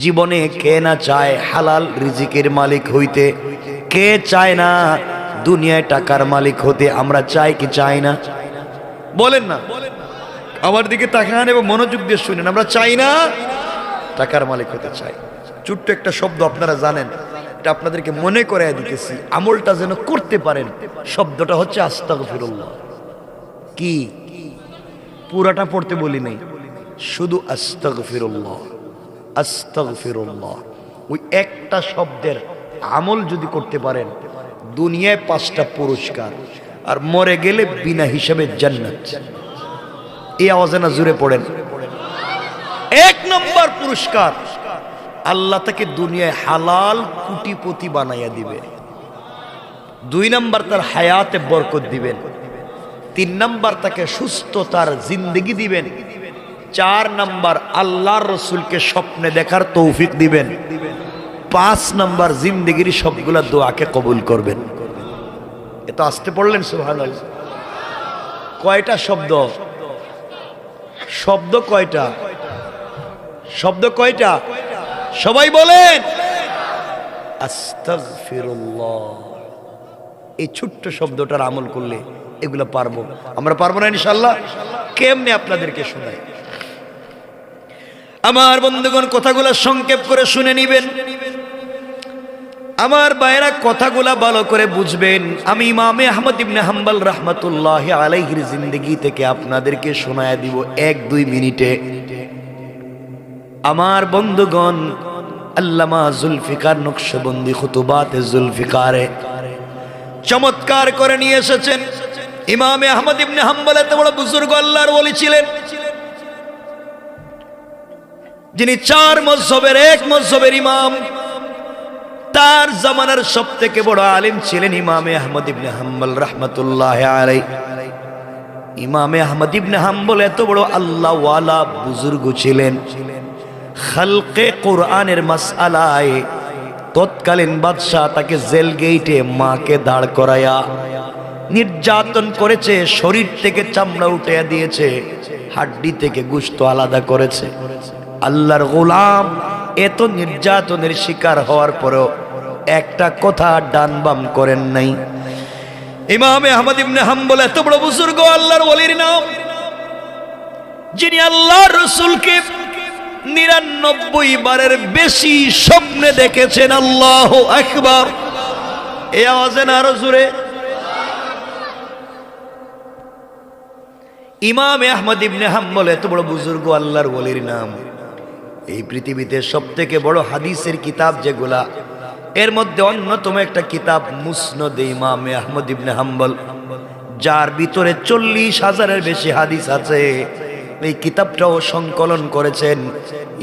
জীবনে কে না চায় হালাল রিজিকের মালিক হইতে? কে চায় না দুনিয়ায় টাকার মালিক হতে? আমরা চাই কি চাই না? বলেন না। আমার দিকে তাকান এবং মনোযোগ দিয়ে শুনেন। আমরা চাই না টাকার মালিক হতে চাই। ছোট্ট একটা শব্দ আপনারা জানেন। এটা আপনাদেরকে মনে করে দিতেছি। আমলটা যেন করতে পারেন। শব্দটা হচ্ছে আস্তাগফিরুল্লাহ। কি? পুরাটা পড়তে বলি নাই। শুধু আস্তাগফিরুল্লাহ। ওই একটা শব্দের আমল যদি করতে পারেন, দুনিয়ায় পাঁচটা পুরস্কার, আর মরে গেলে বিনা হিসাবে জান্নাত। এই আওয়াজে না জুড়ে পড়েন। এক নম্বর পুরস্কার, আল্লাহ তাকে দুনিয়ায় হালাল কুটিপতি বানাইয়া দিবে। দুই নাম্বার তার হায়াতে বরকত দিবেন। তিন নাম্বার তাকে সুস্থতার জিন্দগি দিবেন। চার নাম্বার আল্লাহর রসুলকে স্বপ্নে দেখার তৌফিক দিবেন। পাঁচ নাম্বার জিন্দগির সবগুলা দোয়াকে কবুল করবেন। এত আসতে পড়লেন সুহান কয়টা শব্দ? শব্দ কয়টা? শব্দ কয়টা? সবাই বলেন। এই ছোট্ট শব্দটার আমল করলে এগুলো পারব। আমরা পারব না ইনশাল্লাহ কেমনে আপনাদেরকে শোনাই? আমার বন্ধুগণ, কথাগুলো সংক্ষেপ করে শুনে নিবেন। আমার বাইরা কথাগুলা ভালো করে বুঝবেন। আমি ইমামে আহমদ ইবনে হাম্বাল রহমতুল্লাহ আলাইহির জিন্দগি থেকে আপনাদেরকে শোনায় দিব এক দুই মিনিটে। আমার বন্ধুগণ, আল্লামা জুলফিকার নকশবন্দি খুতুবাতে জুলফিকারে চমৎকার করে নিয়ে এসেছেন। ইমামে আহমদ ইবনে হাম্বল এত বড় বুজুর্গ আল্লাহর বলি ছিলেন। যিনি চার মজহবের এক মজহবের ইমাম, তার জামানার সব থেকে বড় আলিম ছিলেন ইমামে আহমদ ইবনে হাম্বল রহমতুল্লাহ ইমামে আহমদ ইবনে হাম্বল এত বড় আল্লাহ বুজুর্গ ছিলেন। খালকে কোরআনের মাসআলায় তৎকালীন বাদশাহ তাকে জেল গেইটে মাকে দাঁড় করায়া নির্যাতন করেছে, শরীর থেকে চামড়া উঠে দিয়েছে, হাড্ডি থেকে গুস্ত আলাদা করেছে। আল্লাহর গোলাম এত নির্যাতনের শিকার হওয়ার পরেও একটা কথা ডান বাম করেন নাই। ইমামে আহমদ ইবনে হাম্বল, এত বড় বুজুর্গ, আল্লাহর ওলির নাম। যিনি আল্লাহ রসুলকে নিরানব্বই বারের বেশি স্বপ্নে দেখেছেন, আল্লাহ একবার এ আওয়াজে না আরও জুড়ে ইমাম আহমদ ইবনে হাম্বল, এত বড় বুজুর্গ, আল্লাহর ওলির নাম। এই পৃথিবীতে সব থেকে বড় হাদিসের কিতাব যেগুলা, এর মধ্যে অন্যতম একটা কিতাব মুসনদ ইমাম আহমদ ইবনে হাম্বল, যার ভিতরে চল্লিশ হাজারের বেশি হাদিস আছে। এই কিতাবটাও সংকলন করেছেন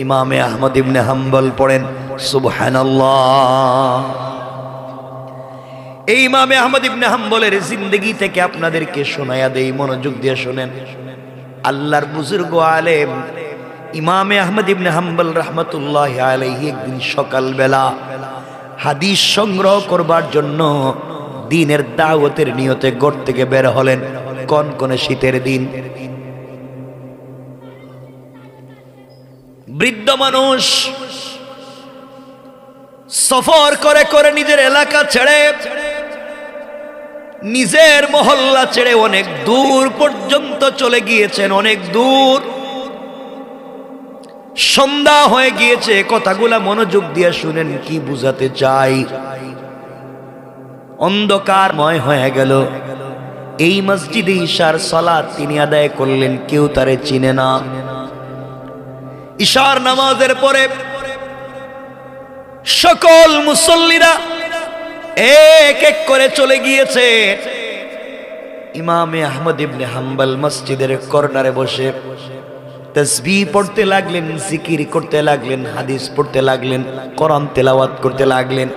ইমামে আহমদ ইবনে হাম্বল পড়েন, সুবহানাল্লাহ। এই ইমামে আহমদ ইবনে হাম্বলের জিন্দগি থেকে আপনাদেরকে শোনায়া দেই, মনোযোগ দিয়ে শোনেন। আল্লাহর বুজুর্গ আলেম ইমামে আহমদ ইবনে হাম্বল রহমতুল্লাহ আলাইহি একদিন সকালবেলা হাদিস সংগ্রহ করবার জন্য দিনের দাওয়াতের নিয়তে গড় থেকে বের হলেন। কোন কোন শীতের দিন? বৃদ্ধ মানুষ সফর করে করে নিজের এলাকা ছেড়ে নিজের মহল্লা ছেড়ে অনেক দূর পর্যন্ত চলে গিয়েছেন, অনেক দূর। সন্ধ্যা হয়ে গিয়েছে, কথাগুলা মনোযোগ দিয়ে শুনেন, কি বুঝাতে চাই? অন্ধকারময় হয়ে গেল। এই মসজিদে ঈশার সলাৎ তিনি আদায় করলেন, কেউ তারে চিনে না। ঈশার নামাজের পরে সকল মুসল্লিরা এক এক করে চলে গিয়েছে। ইমামে আহমদ ইবনে হাম্বল মসজিদের কর্নারে বসে বসে। তসবি পড়তে লাগলেন, জিকির করতে লাগলেন, হাদিস পড়তে লাগলেন, কোরআন তেলাওয়াত করতে লাগলেন।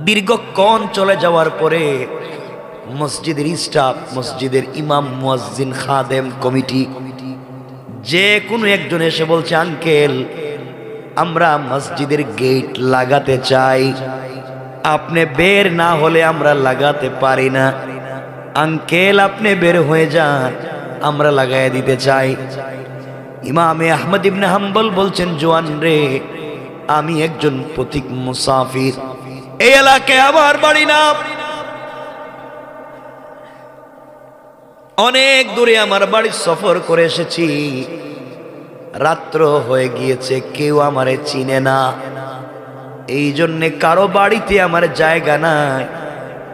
দীর্ঘক্ষণ চলে যাওয়ার পরে মসজিদের স্টাফ, মসজিদের ইমাম, মুয়াজ্জিন, খাদেম, কমিটি, যে কোনো একজন এসে বলছে, আঙ্কেল, আমরা মসজিদের গেট লাগাতে চাই। আপনি বের না হলে আমরা লাগাতে পারি না। আঙ্কেল, আপনি বের হয়ে যান। আমরা লাগাই দিতে চাই। ইমামে আহমদ ইবনে হাম্বল বলছেন, জোয়ান রে, আমি একজন পথিক মুসাফির। এই এলাকায় আমার বাড়ি না। অনেক দূরে আমার বাড়ি সফর করে এসেছি। রাত্র হয়ে গিয়েছে, কেউ আমারে চিনে না। এই জন্যে কারও বাড়িতে আমার জায়গা নাই।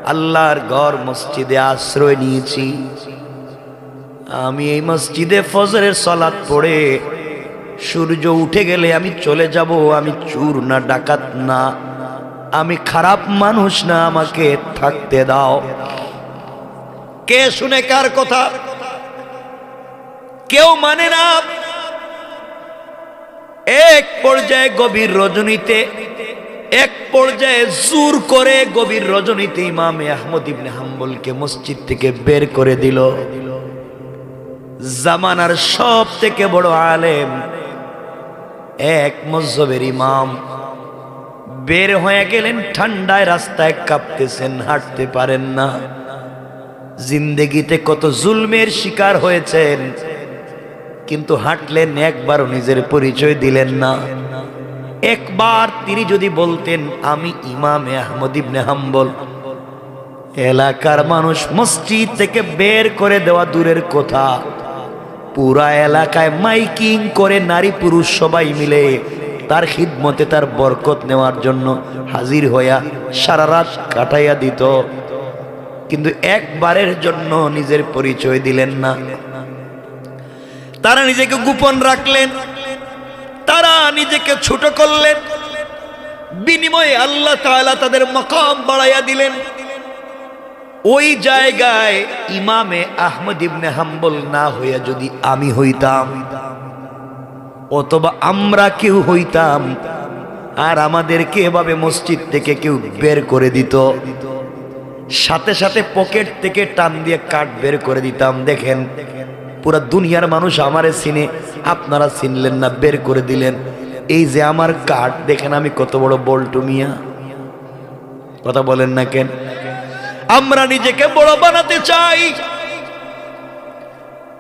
আল্লাহর ঘর মসজিদে আশ্রয় নিয়েছি। আমি এই মসজিদে ফজরের সলাৎ পড়ে সূর্য উঠে গেলে আমি চলে যাব, আমি চুর না, ডাকাত না। আমি খারাপ মানুষ না, আমাকে থাকতে দাও। কে শুনে কার কথা? কেউ মানে না। এক পর্যায়ে গভীর রজনীতে, এক পর্যায়ে জোর করে গভীর রজনীতে ইমামে আহমদ ইবনে হাম্বলকে মসজিদ থেকে বের করে দিল। জামানার সব থেকে বড় আলেম এক মজহবের ইমাম। বের হয়ে গেলেন, ঠান্ডায় রাস্তায় কাঁপতেছেন, হাঁটতে পারেন না। জিন্দেগিতে কত জুলমের শিকার হয়েছেন, কিন্তু হাঁটলেন একবারও নিজের পরিচয় দিলেন না। একবার তিনি যদি বলতেন, আমি ইমামে আহমদ ইবনে হাম্বল। এলাকার মানুষ মসজিদ থেকে বের করে দেওয়া দূরের কথা। পুরা এলাকায় মাইকিং করে নারী পুরুষ সবাই মিলে। তার খিদমতে তার বরকত নেওয়ার জন্য হাজির হইয়া সারা রাত কাটাইয়া দিত। কিন্তু একবারের জন্য নিজের পরিচয় দিলেন না। তারা নিজেকে গোপন রাখলেন। তারা নিজেকে ছোট করলেন। বিনিময়ে আল্লাহ তাআলা তাদের মকাম বাড়াইয়া দিলেন। ওই জায়গায় ইমামে আহমদ ইবনে হাম্বল না হইয়া যদি আমি হইতাম, অথবা আমরা কেউ হইতাম, আর আমাদেরকে এভাবে মসজিদ থেকে কেউ বের করে দিত, সাথে সাথে পকেট থেকে টান দিয়ে কাঠ বের করে দিতাম। দেখেন, পুরা দুনিয়ার মানুষ আমারে চিনে, আপনারা চিনলেন না, বের করে দিলেন। এই যে আমার কাঠ, দেখেন আমি কত বড় বল্টু মিয়া। কথা বলেন না কেন? আমরা নিজেকে বড় বানাতে চাই।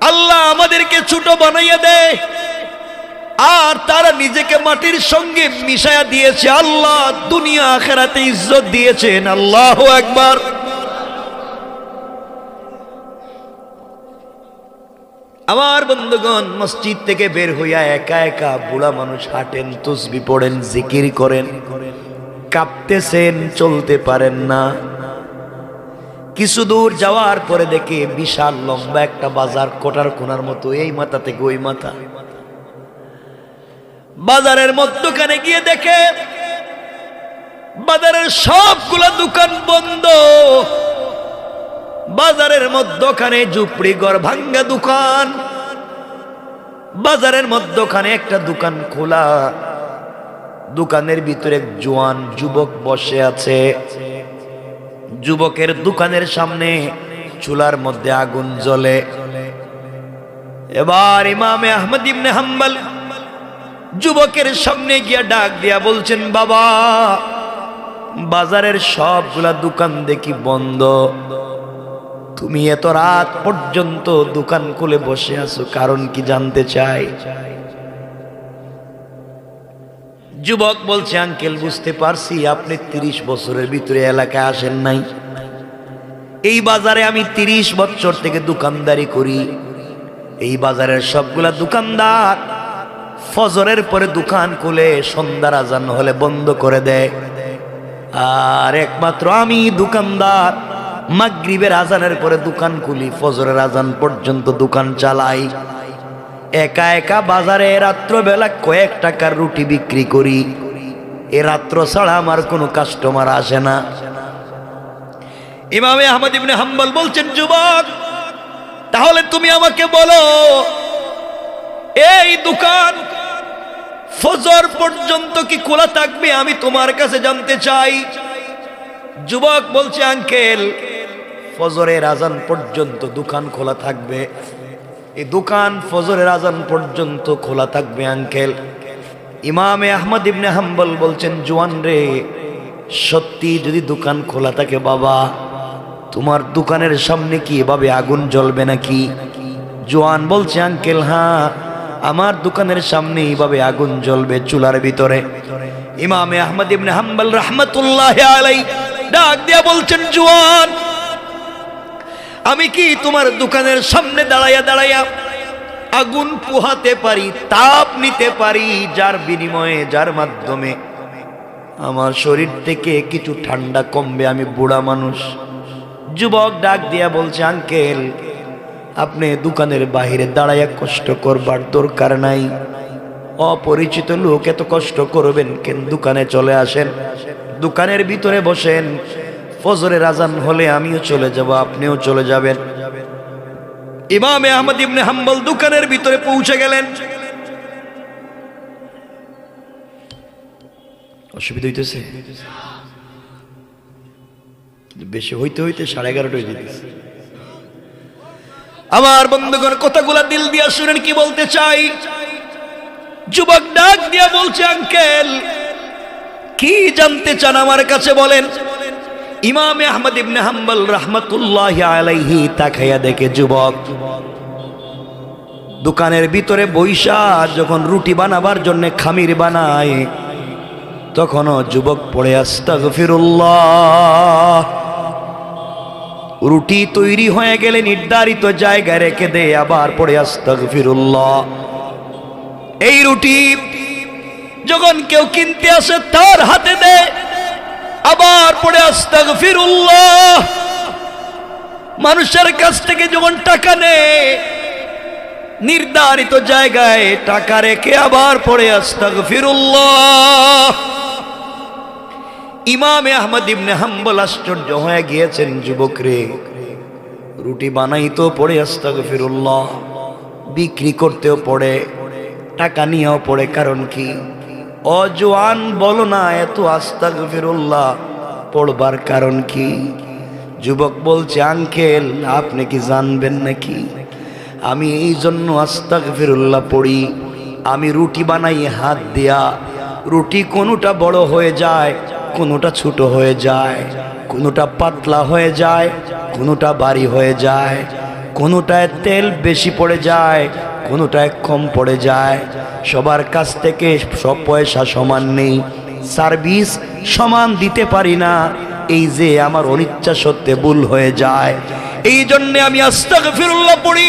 আল্লাহ আমাদেরকে ছোট বানাইয়া দেয় আর তারা নিজেকে মাটির সঙ্গে মিশায়া দিয়েছে। আল্লাহ দুনিয়া আখেরাতে ইজ্জত দিয়েছেন। আল্লাহ একবার আমার বন্ধুগণ, মসজিদ থেকে বের হইয়া একা একা বুড়া মানুষ হাঁটেন, তুসবি পড়েন, জিকির করেন। কাঁপতেছেন, চলতে পারেন না। কিছু দূর যাওয়ার পরে দেখে বিশাল লম্বা একটা বাজার কোটার কোনার মতো, এই মাথা থেকে ওই মাথা। বাজারের মধ্যখানে গিয়ে দেখে বাজারের সবগুলা দোকান বন্ধ। বাজারের মধ্যখানে ঝুপড়ি ঘর ভাঙ্গা দোকান। বাজারের মধ্যখানে একটা দোকান খোলা। দোকানের ভিতরে জোয়ান যুবক বসে আছে। যুবকের দোকানের সামনে চুলার মধ্যে আগুন জ্বলে। এবার ইমামে আহমদ ইবনে হাম্বল যুবকের সামনে গিয়া ডাক দিয়া বলছেন, বাবা, বাজারের সবগুলা দোকান দেখি বন্ধ। তুমি এত রাত পর্যন্ত দোকান খুলে বসে আছো, কারণ কি জানতে চাই? যুবক বলছে, আঙ্কেল, বুঝতে পারছি আপনি তিরিশ বছরের ভিতরে এলাকায় আসেন নাই। এই বাজারে আমি তিরিশ বছর থেকে দোকানদারি করি। এই বাজারের সবগুলা দোকানদার ফজরের পরে দোকান খুলে সন্ধ্যার আজান হলে বন্ধ করে দেয়। আর একমাত্র আমি দোকানদার, মাগরিবের আজানের পরে দোকান খুলি, ফজরের আজান পর্যন্ত দোকান চালাই। একা একা বাজারে রাত্রবেলা কয়েক টাকার রুটি বিক্রি করি। এ রাত্র ছাড়া আমার কোনো কাস্টমার আসে না। ইমামে আহমদ ইবনে হাম্বল বলছেন, যুবক, তাহলে তুমি আমাকে বলো, এই দোকান ফজর পর্যন্ত কি খোলা থাকবে আমি তোমার কাছে জানতে চাই। যুবক বলছে, আঙ্কেল, ফজরের আজান পর্যন্ত দোকান খোলা থাকবে। এই দোকান ফজরের আজান পর্যন্ত খোলা থাকবে আঙ্কেল ইমামে আহমদ ইবনে হাম্বল বলছেন, জোয়ান রে, সত্যি যদি দোকান খোলা থাকে বাবা, তোমার দোকানের সামনে কি এভাবে আগুন জ্বলবে নাকি? জোয়ান বলছে আঙ্কেল হ্যাঁ আমার দোকানের সামনে এইভাবে আগুন জ্বলবে চুলার ভিতরে। ইমামে আহমদ ইবনে হাম্বল রহমতুল্লাহ আলাই ডাক দিয়া বলছেন, জুয়ান আমি কি তোমার দোকানের সামনে দাঁড়াইয়া দাঁড়াইয়া আগুন পোহাতে পারি, তাপ নিতে পারি, যার বিনিময়ে, যার মাধ্যমে আমার শরীর থেকে কিছু ঠান্ডা কমবে? আমি বুড়া মানুষ। যুবক ডাক দিয়া বলছে, আঙ্কেল, আপনি দোকানের বাহিরে দাঁড়াইয়া কষ্ট করবার দরকার নাই। অপরিচিত লোক এত কষ্ট করবেন কেন? দোকানে চলে আসেন, দোকানের ভিতরে বসেন। ফজরের আজান হলে আমিও চলে যাব, আপনিও চলে যাবেন। ইমামে আহমদ ইবনে হাম্বল দোকানের ভিতরে পৌঁছে গেলেন। অসুবিধা হইতেছে? বেশি হইতে হইতে সাড়ে এগারোটা যেতেছে। আমার বন্ধুগণ, কথাগুলা দিল দিয়া শুনেন কি বলতে চাই? যুবক ডাক দিয়া বলছে, আঙ্কেল, কি জানতে চান আমার কাছে বলেন? ইমামে আহমদ ইবনে হাম্বল রহমতুল্লাহ আলাইহি তাকাইয়া দেখে যুবক, দোকানের ভিতরে বৈশা যখন রুটি বানাবার জন্য খামির বানায়, তখনও যুবক পড়ে, আস্তাগফিরুল্লাহ। রুটি তৈরি হয়ে গেলে নির্ধারিত জায়গায় রেখে দে, আবার পড়ে, আস্তাগফিরুল্লাহ। এই রুটি যখন কেউ কিনতে আসে, তার হাতে দে। আবার পড়ে আস্তাগফিরুল্লাহ। মানুষের কাছ থেকে যখন টাকা নেয়, নির্ধারিত জায়গায় টাকা রেখে আবার পড়ে আস্তাগফিরুল্লাহ। ইমামে আহমদ ইবনে হাম্বল আশ্চর্য হয়ে গিয়েছেন যুবক রে রুটি বানাইতো পড়ে আস্তাগফিরুল্লাহ, বিক্রি করতেও পড়ে, টাকা নিয়েও পড়ে, কারণ কি? অজোয়ান বলো না এত আস্তাগফিরুল্লাহ, পড়বার কারণ কি? যুবক বলছে, আঙ্কেল, আপনি কি জানবেন নাকি? আমি এই জন্য আস্তাগফিরুল্লাহ পড়ি, আমি রুটি বানাই হাত দিয়া, রুটি কোনোটা বড় হয়ে যায়, কোনোটা ছোট হয়ে যায়, কোনোটা পাতলা হয়ে যায়, কোনোটা বাড়ি হয়ে যায়, কোনোটায় তেল বেশি পড়ে যায়, কোনোটায় কম পড়ে যায় সবার কাছ থেকে সব পয়সা সমান নেই। সার্ভিস সমান দিতে পারি না। এই যে আমার অনিচ্ছা সত্ত্বে ভুল হয়ে যায়। এই জন্যে আমি আস্তাগফিরুল্লাহ পড়ি।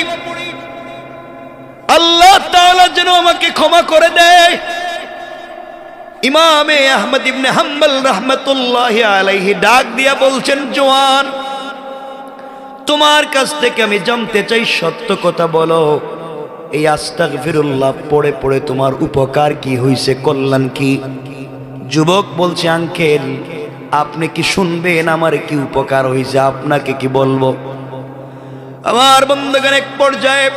আল্লাহ তাআলা যেন আমাকে ক্ষমা করে দেয়। ইমামে আহমদ ইবনে হাম্বল রহমতুল্লাহ আলাইহি ডাক দিয়া বলছেন জোয়ান তোমার কাছ থেকে আমি জানতে চাই, সত্য কথা বলো। এই আস্তাগফিরুল্লাহ, পড়ে পড়ে তোমার উপকার কি হইছে, কল্যাণ কি? যুবক বলছে, আঙ্কেল, আপনি কি শুনবেন আমার কি উপকার হইছে, আপনাকে কি বলব? আমার বন্ধুগণ, এক পর্যায়ে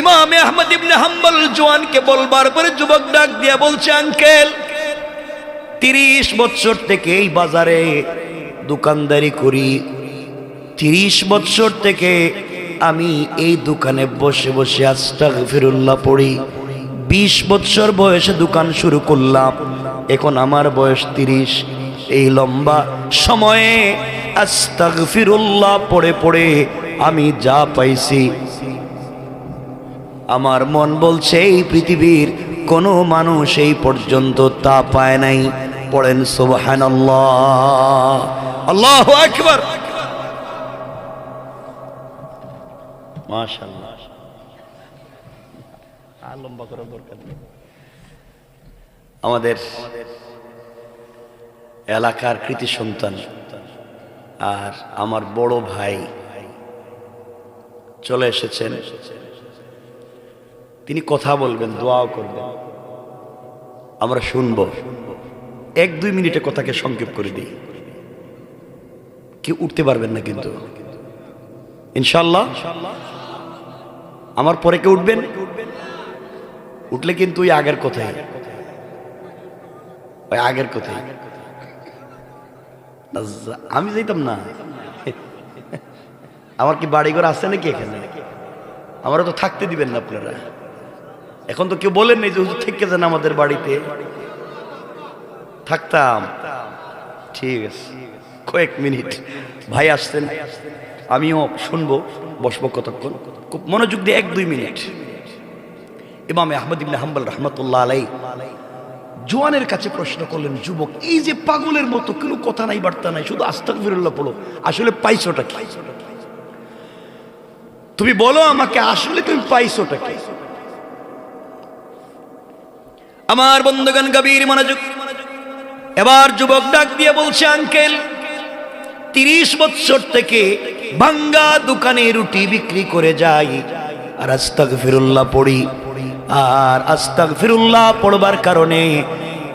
ইমাম আহমদ ইবনে হাম্বল জোয়ানকে বলবার পরে যুবক ডাক দিয়া বলছে, আঙ্কেল, তিরিশ বছর থেকে এই বাজারে দোকানদারি করি, তিরিশ বছর থেকে আমি এই দোকানে বসে বসে আস্তাগফিরুল্লাহ পড়ি। বিশ বছর বয়সে দোকান শুরু করলাম। এখন আমার বয়স তিরিশ। এই লম্বা সময়ে আস্তাগফিরুল্লাহ পড়ে পড়ে আমি যা পাইছি। আমার মন বলছে, এই পৃথিবীর কোনো মানুষ এই পর্যন্ত তা পায় নাই। পড়েন সুবহান আল্লাহ আকবর। মাশাআল্লাহ। আর লম্বা করার দরকার নেই। আমাদের এলাকার কৃতি সন্তান আর আমার বড় ভাই চলে এসেছেন। তিনি কথা বলবেন দোয়াও করবেন। আমরা শুনব। এক দুই মিনিটে কথাকে সংক্ষেপ করে দিই। কেউ উঠতে পারবেন না কিন্তু। ইনশাল্লাহ আমার পরে কেউ উঠবেন? উঠলে কিন্তু ওই আগের কোথায় ওই আগের কোথায় আমি যেতাম না। আমার কি বাড়িঘর আছে নাকি এখানে? আমারও তো থাকতে দিবেন না আপনারা। এখন তো কেউ বলেন নাই যে হুজুর থেকে যান আমাদের বাড়িতে। থাকতাম। ঠিক আছে। কয়েক মিনিট। ভাই আসতেন আমিও শুনব, বসবো কতক্ষণ। খুব মনোযোগ দিয়ে এক, দুই মিনিট। ইমাম আহমদ ইবনে হাম্বল রহমতুল্লাহ আলাই জোয়ানের কাছে প্রশ্ন করলেন, যুবক, এই যে পাগলের মতো কোনো কথা নাই, বার্তা নাই, শুধু আস্তাক ফিরুল্লাহ পড়ো, আসলে পাইছোটা কি? তুমি বলো আমাকে, আসলে তুমি পাইছোটা কি? আমার বন্ধুগান গভীর মনোযোগ। এবার যুবক ডাক দিয়ে বলছে, আঙ্কেল তিরিশ বছর থেকে ভাঙ্গা দোকানে রুটি বিক্রি করে যাই। আর আস্তাক ফিরুল্লাহ পড়ি। আর আস্তাক ফিরুল্লাহ পড়বার কারণে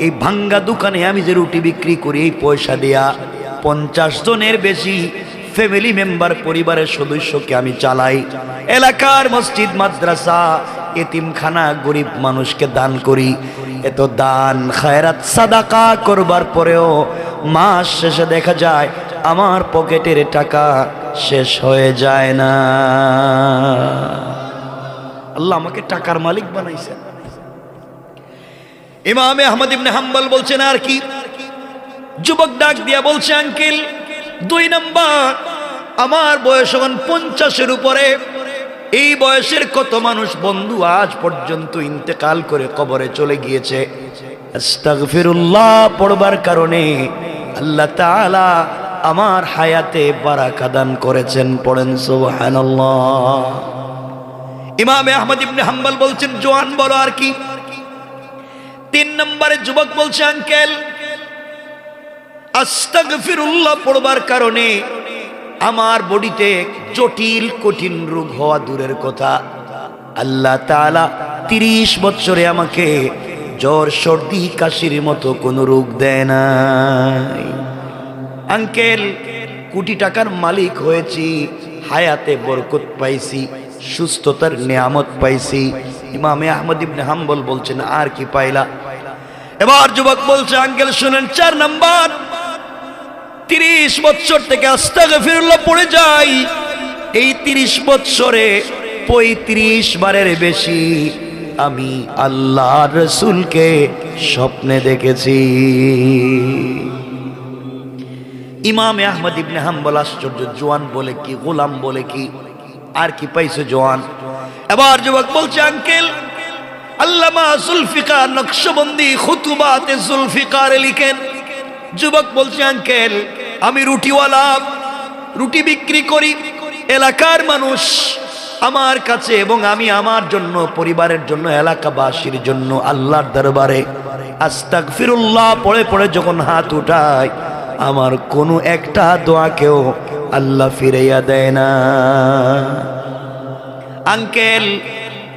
এই ভাঙ্গা দোকানে আমি যে রুটি বিক্রি করি, এই পয়সা দেয়া পঞ্চাশ জনের বেশি ফ্যামিলি মেম্বার পরিবারের সদস্যকে আমি চালাই। এলাকার মসজিদ, মাদ্রাসা, এতিমখানা গরিব মানুষকে দান করি। এত দান, খায়রাত, সাদাকা করবার পরেও মাস শেষে দেখা যায় আমার পকেটের টাকা শেষ হয়ে যায় না। আল্লাহ আমাকে টাকার মালিক বানাইছেন ইমামে আহমদ ইবনে হাম্বল বলছেন, আর কি? যুবক ডাক দিয়া বলছে, আঙ্কেল, দুই নাম্বার, আমার বয়স এখন পঞ্চাশের উপরে। এই বয়সের কত মানুষ বন্ধু আজ পর্যন্ত ইন্তেকাল করে কবরে চলে গিয়েছে। পড়বার কারণে আল্লাহ তাআলা আমার হায়াতে বারাকা দান করেছেন, পড়েন সুবহানাল্লাহ। ইমাম আহমদ ইবনে হাম্বল বলছেন, জোয়ান বলো আর কি? তিন নম্বরে যুবক বলছে, আঙ্কেল, আস্তাগফিরুল্লাহ পড়বার কারণে আমার বডিতে জটিল, কঠিন রোগ হওয়া দূরের কথা। আল্লাহ তাআলা তিরিশ বছরে আমাকে জ্বর, সর্দি, কাশির মতো কোনো রোগ দেয় নাই। আঙ্কেল, কোটি টাকার মালিক হয়েছি, হায়াতে বরকত পাইছি, সুস্থতার নিয়ামত পাইছি। ইমামে আহমদ ইবনে হাম্বল বলছেন, আর কি পাইলা? এবার যুবক বলছে, আঙ্কেল, শুনেন, চার নাম্বার। তিরিশ বছর থেকে আস্তাকে ফিরুল্লাহ পড়ে যাই। এই তিরিশ বছরে পঁয়ত্রিশ বারের বেশি আমি আল্লাহ রসুলকে স্বপ্নে দেখেছি। ইমামে আহমদ ইবনে হাম্বল আশ্চর্য, জোয়ান বলে কি, গোলাম বলে কি, আর কি পাইছো জোয়ান? এবার যুবক বলছে, আঙ্কেল, আল্লামা জুলফিকার নকশবন্দি খুতুবাতে জুলফিকার লিখেন। যুবক বলছে, আঙ্কেল, আমি রুটিওয়ালা, রুটি বিক্রি করি, এলাকার মানুষ আমার কাছে এবং আমি আমার জন্য, পরিবারের জন্য, এলাকাবাসীর জন্য, আল্লাহর দরবারে আস্তাক ফিরুল্লাহ পড়ে পড়ে যখন হাত উঠায় আমার কোনো একটা দোয়াকেও আল্লাহ ফিরাইয়া দেয় না। আঙ্কেল,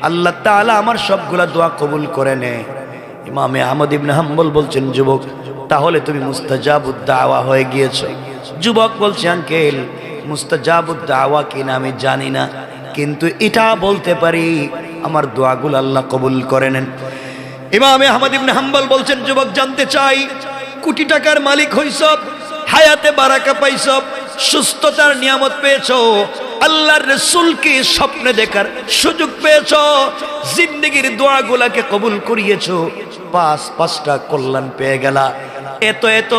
আল্লাহ তাআলা আমার সবগুলা দোয়া কবুল করে নে ইমামে আহমদ ইবনে হাম্বল বলছেন, যুবক, তাহলে তুমি মুস্তাজাবুদ দাওয়া হয়ে গিয়েছো। যুবক বলছে, আঙ্কেল মুস্তাজাবুদ দাওয়া কিনা আমি জানি না, কিন্তু এটা বলতে পারি, আমার দোয়াগুলো আল্লাহ কবুল করে নেন। ইমামে আহমদ ইবনে হাম্বল বলছেন, যুবক, জানতে চাই, কোটি টাকার মালিক হইছ হায়াতে বারাকা পাইছ, সুস্থতার নিয়ামত পেয়েছ, আল্লাহর রসুলকে স্বপ্নে দেখার সুযোগ পেয়েছ, জিন্দগির দোয়াগুলাকে কবুল করিয়েছ, পাঁচ, পাঁচটা কল্যাণ পেয়ে গেলা। এত এত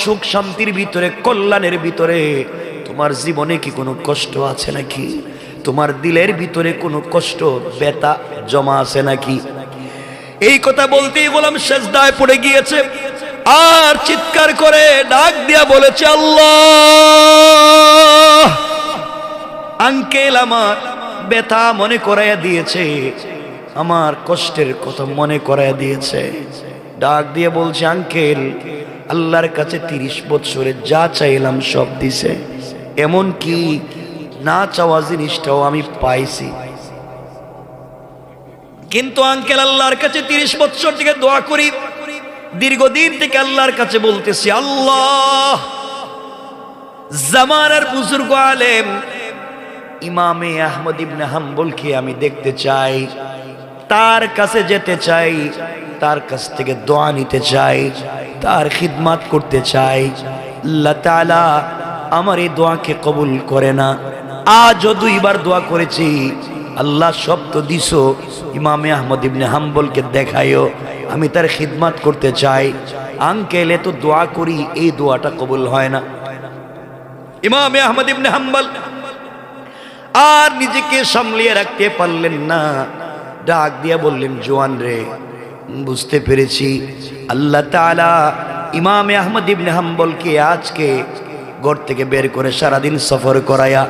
সুখ শান্তির ভিতরে, কল্যাণের ভিতরে, তোমার জীবনে কি কোনো কষ্ট আছে নাকি? তোমার দিলের ভিতরে কোনো কষ্ট বেতা জমা আছে নাকি? এই কথা বলতেই বললাম শেষদায় পড়ে গিয়েছে। আর চিৎকার করে ডাক দিয়া বলেছে, আল্লাহ! আঙ্কেল আমার ব্যথা মনে করাইয়া দিয়েছে, আমার কষ্টের কথা মনে করাইয়া দিয়েছে। ডাক দিয়ে বলছে, আঙ্কেল, আল্লাহর কাছে তিরিশ বছরে যা চাইলাম সব দিছে। এমন কি না চাওয়া জিনিসটাও আমি পাইছি। কিন্তু আঙ্কেল, আল্লাহর কাছে তিরিশ বছর থেকে দোয়া করি দীর্ঘদিন থেকে আল্লাহর কাছে বলতেছি, আল্লাহ, জামানার বুজুর্গ আলেম, ইমামে আহমদ ইবনে হাম্বলকে আমি দেখতে চাই, তার কাছে যেতে চাই, তার কাছ থেকে দোয়া নিতে চাই, তার খিদমাত করতে চাই। তাআলা আমার এই দোয়াকে কবুল করে না। আজও দুইবার দোয়া করেছি, আল্লাহ শব্দ দিছো, ইমামে আহমদ ইবনে হাম্বলকে দেখায়ও আমি তার খিদমাত করতে চাই। আঙ্কেল এত দোয়া করি, এই দোয়াটা কবুল হয় না। ইমামে আহমদ ইবনে হাম্বল, আর নিজেকে সামলিয়ে রাখতে পারলেন না। ডাক দিয়া বললেন, জোয়ান রে, বুঝতে পেরেছি। আল্লাহ তাআলা ইমামে আহমদ ইবনে হাম্বলকে আজকে ঘর থেকে বের করে সারাদিন সফর করায়া,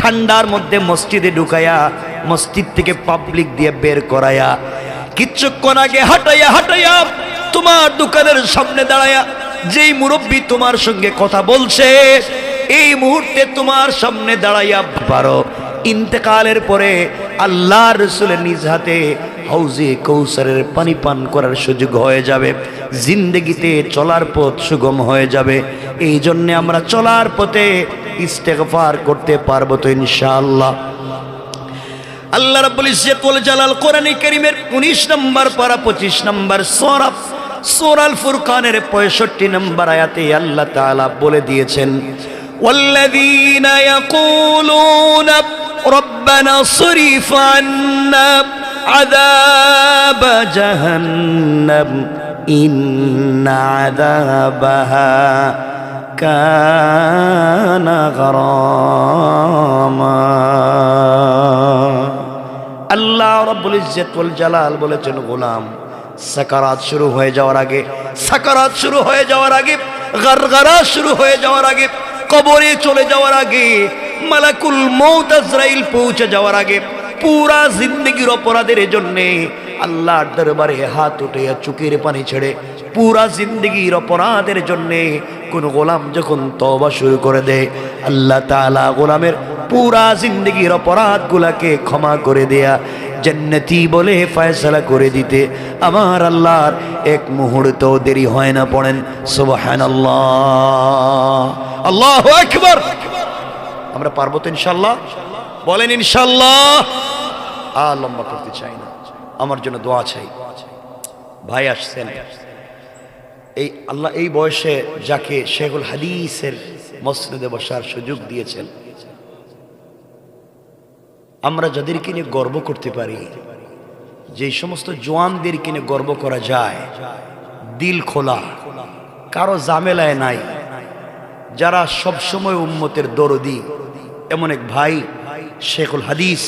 ঠান্ডার মধ্যে মসজিদে ঢুকায়া, মসজিদ থেকে পাবলিক দিয়ে বের করায়া কিচ্ছুক্ষণ আগে হাঁটাইয়া হাঁটাইয়া তোমার দোকানের সামনে দাঁড়ায়া যেই মুরব্বী তোমার সঙ্গে কথা বলছে, এই মুহূর্তে তোমার সামনে দাঁড়াইয়া পারো। ইন্তেকালের পরে আল্লাহ রসুলের নিজ হাতে হাউজে কৌসারের পানি পান করার সুযোগ হয়ে যাবে। জিন্দগিতে চলার পথ সুগম হয়ে যাবে। এই জন্যে আমরা চলার পথে ইস্তেগফার করতে পারব তো ইনশাআল্লাহ। আল্লাহ রাব্বুল ইজ্জত ওয়াল জালাল কোরআনে কারীমের 19 নম্বর পারা 25 নম্বর সূরা সূরা আল ফুরকানের 65 নম্বর আয়াতে আল্লাহ তাআলা বলে দিয়েছেন والذين يقولون ربنا صرف عنا عذاب جهنم إن عذابها كان غراما আল্লাহ রব্বুল ইজ্জত ওয়াল জালাল বলেছেন, গোলাম, সাকারাত শুরু হয়ে যাওয়ার আগে, সাকারাত শুরু হয়ে যাওয়ার আগে, গারগারা শুরু হয়ে যাওয়ার আগে, কবরে চলে যাওয়ার আগে, মালাকুল মৌত আজরাইল পৌঁছে যাওয়ার আগে, পুরা জিন্দগির অপরাধের জন্যে আল্লাহর দরবারে হাত উঠে চুকের পানি ছেড়ে, পুরা জিন্দগির অপরাধের জন্যে কোন গোলাম যখন তওবা শুরু করে দেয়, আল্লাহ তাআলা গোলামের পুরা জিন্দগির অপরাধ গুলাকে ক্ষমা করে দেয়া, জান্নাতি বলে ফয়সালা করে দিতে। আমার আল্লাহর এক মুহূর্ত দেরি হয় না পড়েন। সুবহানাল্লাহ। আল্লাহু আকবার। আমরা পারব তো ইনশাল্লাহ বলেন ইনশাল্লাহ আর লম্বা করতে চাই না। আমার জন্য দোয়া চাই। ভাই আসছেন। এই আল্লাহ এই বয়সে যাকে শেখুল হাদিসের মসজিদে বসার সুযোগ দিয়েছেন আমরা যাদেরকে নিয়ে গর্ব করতে পারি যে সমস্ত জোয়ানদের কিনে গর্ব করা যায়, দিল খোলা, কারও জামেলায় নাই, যারা সবসময় উম্মতের দরদি। এমন এক ভাই, শেখুল হাদিস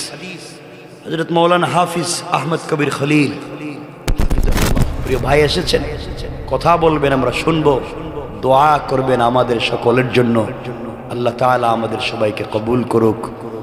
হজরত মৌলানা হাফিজ আহমদ কবির খলিল। প্রিয় ভাই এসেছেন, কথা বলবেন, আমরা শুনব, দোয়া করবেন আমাদের সকলের জন্য। আল্লাহ তাআলা আমাদের সবাইকে কবুল করুক।